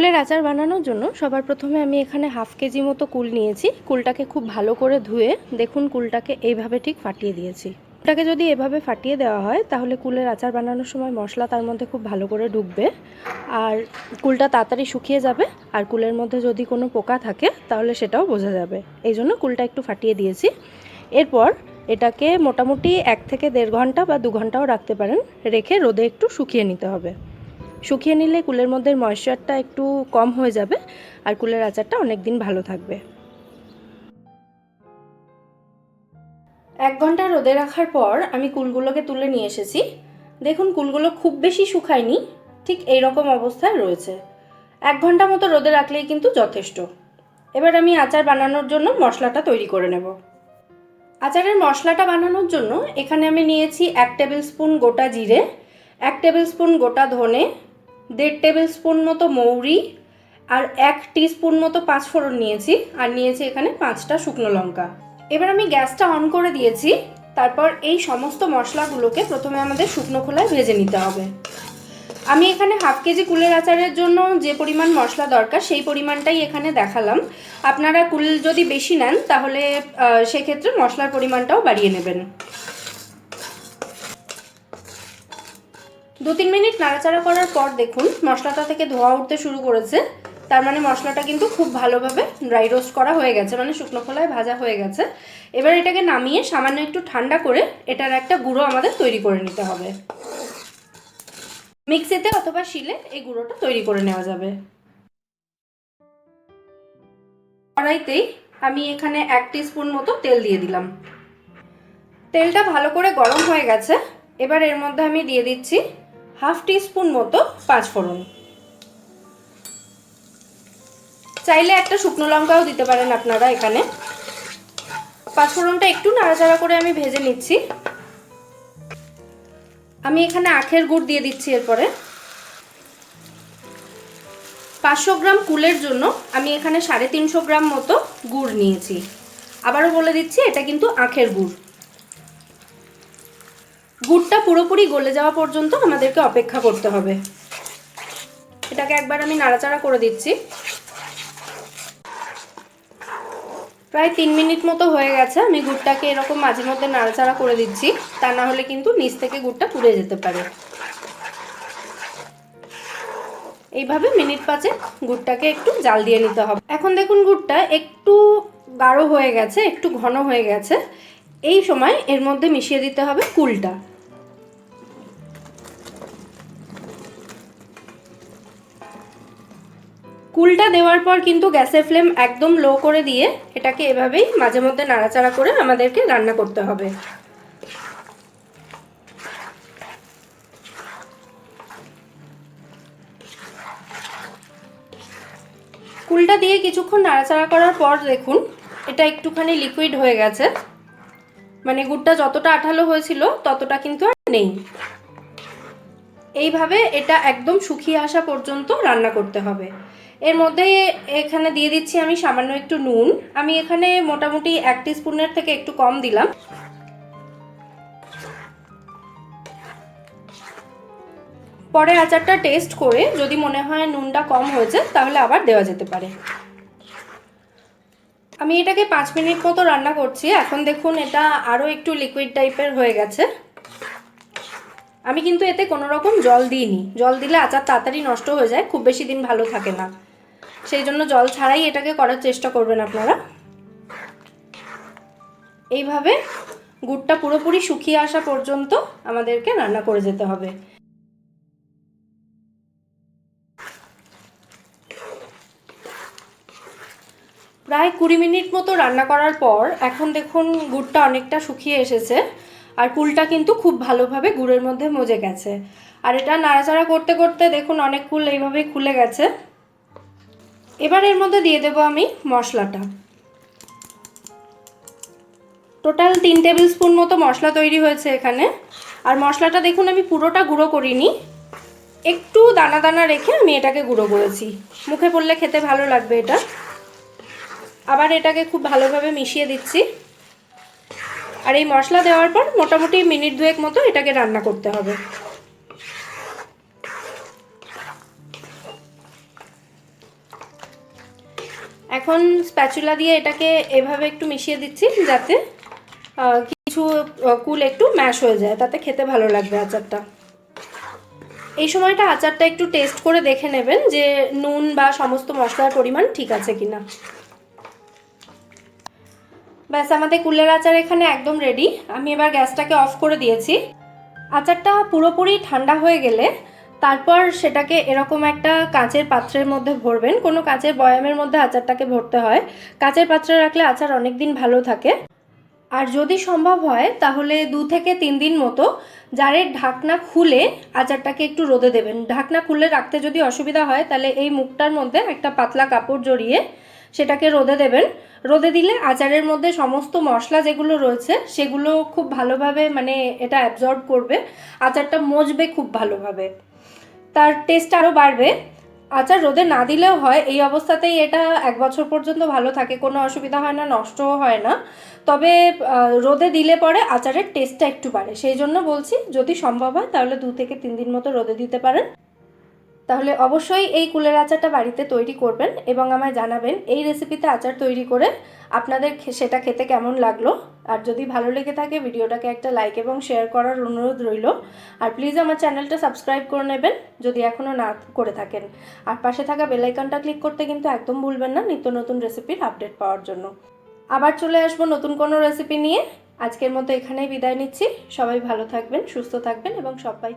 কুলের আচার বানানোর জন্য সবার প্রথমে আমি এখানে হাফ কেজি মতো কুল নিয়েছি। কুলটাকে খুব ভালো করে ধুয়ে দেখুন কুলটাকে এইভাবে ঠিক ফাটিয়ে দিয়েছি। কুলটাকে যদি এভাবে ফাটিয়ে দেওয়া হয়, তাহলে কুলের আচার বানানোর সময় মশলা তার মধ্যে খুব ভালো করে ঢুকবে আর কুলটা তাড়াতাড়ি শুকিয়ে যাবে। আর কুলের মধ্যে যদি কোনো পোকা থাকে, তাহলে সেটাও বোঝা যাবে। এই জন্য কুলটা একটু ফাটিয়ে দিয়েছি। এরপর এটাকে মোটামুটি এক থেকে দেড় ঘণ্টা বা দু ঘন্টাও রাখতে পারেন। রেখে রোদে একটু শুকিয়ে নিতে হবে। শুকিয়ে নিলে কুলের মধ্যে ময়েশ্চারটা একটু কম হয়ে যাবে আর কুলের আচারটা অনেক দিন ভালো থাকবে। এক ঘণ্টা রোদে রাখার পর আমি কুলগুলোকে তুলে নিয়ে এসেছি। দেখুন, কুলগুলো খুব বেশি শুকায়নি, ঠিক এই রকম অবস্থায় রয়েছে। এক ঘণ্টা মতো রোদে রাখলেই কিন্তু যথেষ্ট। এবার আমি আচার বানানোর জন্য মশলাটা তৈরি করে নেব। আচারের মশলাটা বানানোর জন্য এখানে আমি নিয়েছি এক টেবিল স্পুন গোটা জিরে, এক টেবিল স্পুন গোটা ধনে দেড় টেবিল স্পুন মতো মৌরি আর এক স্পুন মতো পাঁচফোড়ন নিয়েছি আর নিয়েছি এখানে পাঁচটা শুকনো লঙ্কা। এবার আমি গ্যাসটা অন করে দিয়েছি, তারপর এই সমস্ত মশলাগুলোকে প্রথমে আমাদের শুকনো খোলায় ভেজে নিতে হবে। আমি এখানে হাফ কেজি কুলের আচারের জন্য যে পরিমাণ মশলা দরকার সেই পরিমাণটাই এখানে দেখালাম। আপনারা কুল যদি বেশি নেন তাহলে সেক্ষেত্রে মশলার পরিমাণটাও বাড়িয়ে নেবেন। দু তিন মিনিট নাড়াচাড়া করার পর দেখুন, মশলাটা থেকে ধোয়া উঠতে শুরু করেছে। তার মানে মশলাটা কিন্তু খুব ভালোভাবে ড্রাই রোস্ট করা হয়ে গেছে মানে শুকনো খোলায় ভাজা হয়ে গেছে। এবার এটাকে নামিয়ে সামান্য একটু ঠান্ডা করে এটার একটা গুঁড়ো আমাদের তৈরি করে নিতে হবে। মিক্সিতে অথবা শিলে এই গুঁড়োটা তৈরি করে নেওয়া যাবে। কড়াইতেই আমি এখানে এক স্পুন মতো তেল দিয়ে দিলাম। তেলটা ভালো করে গরম হয়ে গেছে। এবার এর মধ্যে আমি দিয়ে দিচ্ছি হাফ স্পুন মতো পাঁচফোড়ন চাইলে একটা শুকনো লঙ্কাও দিতে পারেন আপনারা এখানে। পাঁচফোড়নটা একটু নাড়াচাড়া করে আমি ভেজে নিচ্ছি। আমি এখানে আখের গুড় দিয়ে দিচ্ছি এরপরে। পাঁচশো গ্রাম কুলের জন্য আমি এখানে সাড়ে তিনশো গ্রাম মতো গুড় নিয়েছি। আবারও বলে দিচ্ছি, এটা কিন্তু আখের গুড়। গুড়টা পুরোপুরি গলে যাওয়া পর্যন্ত আমাদেরকে অপেক্ষা করতে হবে। এটাকে একবার আমি নাড়াচাড়া করে দিচ্ছি। প্রায় তিন মিনিট মতো হয়ে গেছে, আমি গুড়টাকে এরকম মাঝে মধ্যে নাড়াচাড়া করে দিচ্ছি, তা না হলে কিন্তু নিচ থেকে গুড়টা পুড়ে যেতে পারে। এইভাবে মিনিট পাঁচে গুড়টাকে একটু জাল দিয়ে নিতে হবে। এখন দেখুন গুড়টা একটু গাঢ় হয়ে গেছে, একটু ঘন হয়ে গেছে। এই সময় এর মধ্যে মিশিয়ে দিতে হবে কুলটা। কুলটা দেওয়ার পর কিন্তু গ্যাসের ফ্লেম একদম লো করে দিয়ে এটাকে এভাবেই মাঝে মধ্যে নাড়াচাড়া করে আমাদেরকে রান্না করতে হবে। কুলটা দিয়ে কিছুক্ষণ নাড়াচাড়া করার পর দেখুন, এটা একটুখানি লিকুইড হয়ে গেছে। মানে গুড়টা যতটা আঠালো হয়েছিল ততটা কিন্তু আর নেই। এইভাবে এটা একদম শুকিয়ে আসা পর্যন্ত রান্না করতে হবে। এর মধ্যে এখানে দিয়ে দিচ্ছি আমি সামান্য একটু নুন। আমি এখানে মোটামুটি এক স্পুনের থেকে একটু কম দিলাম। পরে আচারটা টেস্ট করে যদি মনে হয় নুনটা কম হয়েছে, তাহলে আবার দেওয়া যেতে পারে। আমি এটাকে পাঁচ মিনিট মতো রান্না করছি। এখন দেখুন, এটা আরও একটু লিকুইড টাইপের হয়ে গেছে। আমি কিন্তু এতে কোনো রকম জল দিইনি। জল দিলে আচার তাড়াতাড়ি নষ্ট হয়ে যায়, খুব বেশি দিন ভালো থাকে না। সেই জন্য জল ছাড়াই এটাকে করার চেষ্টা করবেন আপনারা। এইভাবে গুড়টা পুরোপুরি শুকিয়ে আসা পর্যন্ত আমাদেরকে রান্না করে যেতে হবে। প্রায় কুড়ি মিনিট মতো রান্না করার পর এখন দেখুন গুড়টা অনেকটা শুকিয়ে এসেছে আর কুলটা কিন্তু খুব ভালোভাবে গুড়ের মধ্যে মজে গেছে। আর এটা নাড়াচাড়া করতে করতে দেখুন অনেক কুল এইভাবেই খুলে গেছে। এবার এর মধ্যে দিয়ে দেবো আমি মশলাটা। টোটাল তিন টেবিল স্পুন মতো মশলা তৈরি হয়েছে এখানে। আর মশলাটা দেখুন, আমি পুরোটা গুঁড়ো করিনি। একটু দানা দানা রেখে আমি এটাকে গুঁড়ো করেছি। মুখে পড়লে খেতে ভালো লাগবে এটা। আবার এটাকে খুব ভালোভাবে মিশিয়ে দিচ্ছি। আর এই মশলা দেওয়ার পর মোটামুটি মিনিট দুয়েক মতো এটাকে রান্না করতে হবে। এখন স্প্যাচুলা দিয়ে এটাকে এভাবে একটু মিশিয়ে দিচ্ছি যাতে কিছু কুল একটু ম্যাশ হয়ে যায়, তাতে খেতে ভালো লাগবে আচারটা। এই সময়টা আচারটা একটু টেস্ট করে দেখে নেবেন যে নুন বা সমস্ত মশলার পরিমাণ ঠিক আছে কিনা। ব্যাস, আমাদের কুলের আচার এখানে একদম রেডি আমি এবার গ্যাসটাকে অফ করে দিয়েছি। আচারটা পুরোপুরি ঠান্ডা হয়ে গেলে তারপর সেটাকে এরকম একটা কাঁচের পাত্রের মধ্যে ভরবেন। কোনো কাঁচের বয়ামের মধ্যে আচারটাকে ভরতে হয়। কাঁচের পাত্রে রাখলে আচার অনেক দিন ভালো থাকে। আর যদি সম্ভব হয়, তাহলে দু থেকে তিন দিন মতো জারের ঢাকনা খুলে আচারটাকে একটু রোদে দেবেন। ঢাকনা খুলে রাখতে যদি অসুবিধা হয়, তাহলে এই মুখটার মধ্যে একটা পাতলা কাপড় জড়িয়ে সেটাকে রোদে দেবেন। রোদে দিলে আচারের মধ্যে সমস্ত মশলা যেগুলো রয়েছে, সেগুলো খুব ভালোভাবে মানে এটা অ্যাবজর্ব করবে। আচারটা মজবে খুব ভালোভাবে। তার টেস্ট আরও বাড়বে। আচার রোদে না দিলেও হয়, এই অবস্থাতেই এটা এক বছর পর্যন্ত ভালো থাকে, কোনো অসুবিধা হয় না, নষ্টও হয় না। তবে রোদে দিলে পরে আচারের টেস্টটা একটু বাড়ে। সেই জন্য বলছি, যদি সম্ভব হয়, তাহলে দু থেকে তিন দিন মতো রোদে দিতে পারেন। তাহলে অবশ্যই এই কুলের আচারটা বাড়িতে তৈরি করবেন এবং আমায় জানাবেন এই রেসিপিতে আচার তৈরি করে আপনাদের সেটা খেতে কেমন লাগল। আর যদি ভালো লেগে থাকে ভিডিওটাকে একটা লাইক এবং শেয়ার করার অনুরোধ রইল। আর প্লিজ আমার চ্যানেলটা সাবস্ক্রাইব করে নেবেন যদি এখনও না করে থাকেন। আর পাশে থাকা বেল আইকনটা ক্লিক করতে কিন্তু একদম ভুলবেন না নিত্য নতুন রেসিপির আপডেট পাওয়ার জন্য। আবার চলে আসব নতুন কোনো রেসিপি নিয়ে। আজকের মতো এখানেই বিদায় নিচ্ছি। সবাই ভালো থাকবেন, সুস্থ থাকবেন এবং সবাই